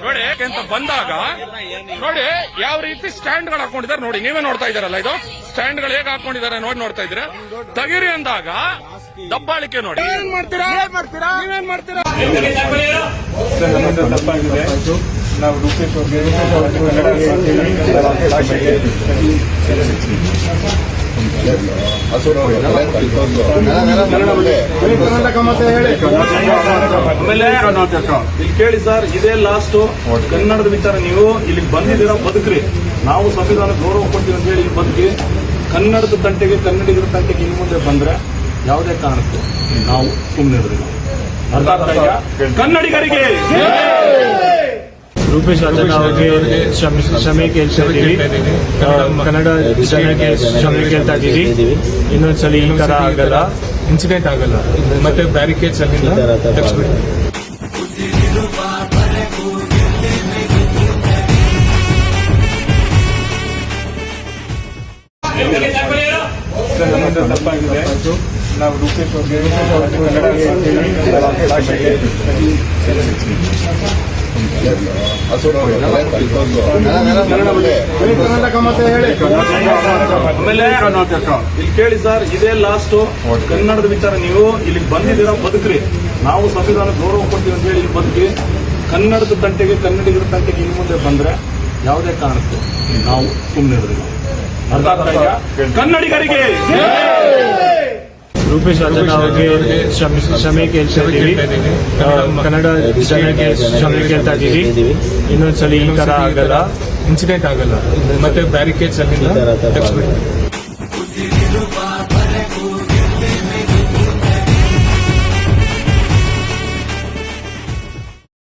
ನೋಡಿ ಯಾಕೆಂತ ಬಂದಾಗ ನೋಡಿ ಯಾವ ರೀತಿ ಸ್ಟ್ಯಾಂಡ್ಗಳು ಹಾಕೊಂಡಿದ್ದಾರೆ ನೋಡಿ ನೀವೇ ನೋಡ್ತಾ ಇದ್ದಾರಲ್ಲ ಇದು? ಸ್ಟ್ಯಾಂಡ್ಗಳು ಹೇಗೆ ಹಾಕೊಂಡಿದ್ದಾರೆ ನೋಡಿ ನೋಡ್ತಾ ಇದ್ರೆ ತಗಿರಿ ಅಂದಾಗ ದಬ್ಬಾಳಿಕೆ ನೋಡಿ. ಏನ್ ಮಾಡ್ತೀರಾ? ನೀವೇನ್ ಮಾಡ್ತೀರಾ? ತಪ್ಪಾಗಿದೆ ನಾವು ರೂಪೇಶ್ ಅವ್ರಿಗೆ ಆಮೇಲೆ ಇಲ್ಲಿ ಕೇಳಿ ಸರ್, ಇದೇ ಲಾಸ್ಟ್ ಕನ್ನಡದ ವಿಚಾರ ನೀವು ಇಲ್ಲಿಗೆ ಬಂದಿದ್ದೀರಾ, ಬದುಕ್ರಿ. ನಾವು ಸಂವಿಧಾನ ಗೌರವ ಕೊಡ್ತೀವಿ ಅಂತ ಹೇಳಿ ಇಲ್ಲಿ ಬದುಕಿ ಕನ್ನಡದ ತಂಟೆಗೆ, ಕನ್ನಡಿಗರ ತಂಟೆಗೆ ಇನ್ನು ಮುಂದೆ ಬಂದ್ರೆ ಯಾವುದೇ ಕಾರಣಕ್ಕೂ ನಾವು ಸುಮ್ಮನೆ ಇರೋದಿಲ್ಲ? ಕನ್ನಡಿಗರಿಗೆ! ರೂಪೇಶ್ ರಾಜಣ್ಣ ಅವ್ರಿಗೆ ಕ್ಷಮೆ ಕೇಳ್ತಾ ಇದ್ದೀವಿ. ಕನ್ನಡ ಜನಕ್ಕೆ ಕ್ಷಮೆ ಕೇಳ್ತಾ ಇದ್ದೀವಿ. ಇನ್ನೊಂದ್ಸಲಿ ಈ ತರ ಆಗಲ್ಲ. ಇನ್ಸಿಡೆಂಟ್ ಆಗಲ್ಲ. ಮತ್ತೆ ಬ್ಯಾರಿಕೇಡ್ಸ್ ಅಲ್ಲಿಂದ ತಪ್ಪಾಗಿದೆ ನಾವು ರೂಪೇಶ್ ಅವ್ರಿಗೆ ಇಲ್ಲಿ ಕೇಳಿ ಸರ್, ಇದೇ ಲಾಸ್ಟ್ ಕನ್ನಡದ ವಿಚಾರ ನೀವು ಇಲ್ಲಿಗೆ ಬಂದಿದ್ದೀರಾ, ಬದುಕ್ರಿ. ನಾವು ಸಂವಿಧಾನ ಗೌರವ ಕೊಡ್ತೀವಿ ಅಂತ ಹೇಳಿ ಇಲ್ಲಿ ಬದುಕಿ, ಕನ್ನಡದ ತಂಟೆಗೆ, ಕನ್ನಡಿಗರ ತಂಟೆಗೆ ಇನ್ನು ಮುಂದೆ ಬಂದ್ರೆ ಯಾವುದೇ ಕಾರಣಕ್ಕೂ ನಾವು ಸುಮ್ಮನೆ ಇರೋದಿಲ್ಲ? ಕನ್ನಡಿಗರಿಗೆ ರೂಪೇಶ್ ರಾಜಣ್ಣ ಅವರಿಗೆ ಕ್ಷಮೆ ಕೇಳ್ತಾ ಇದ್ದೀವಿ. ಕನ್ನಡ ಜನಕ್ಕೆ ಕ್ಷಮೆ ಕೇಳ್ತಾ ಇದ್ದೀವಿ. ಇನ್ನೊಂದ್ಸಲಿ ಈ ತರ ಆಗಲ್ಲ. ಇನ್ಸಿಡೆಂಟ್ ಆಗಲ್ಲ. ಮತ್ತೆ ಬ್ಯಾರಿಕೇಡ್ಸ್ ಅಲ್ಲಿ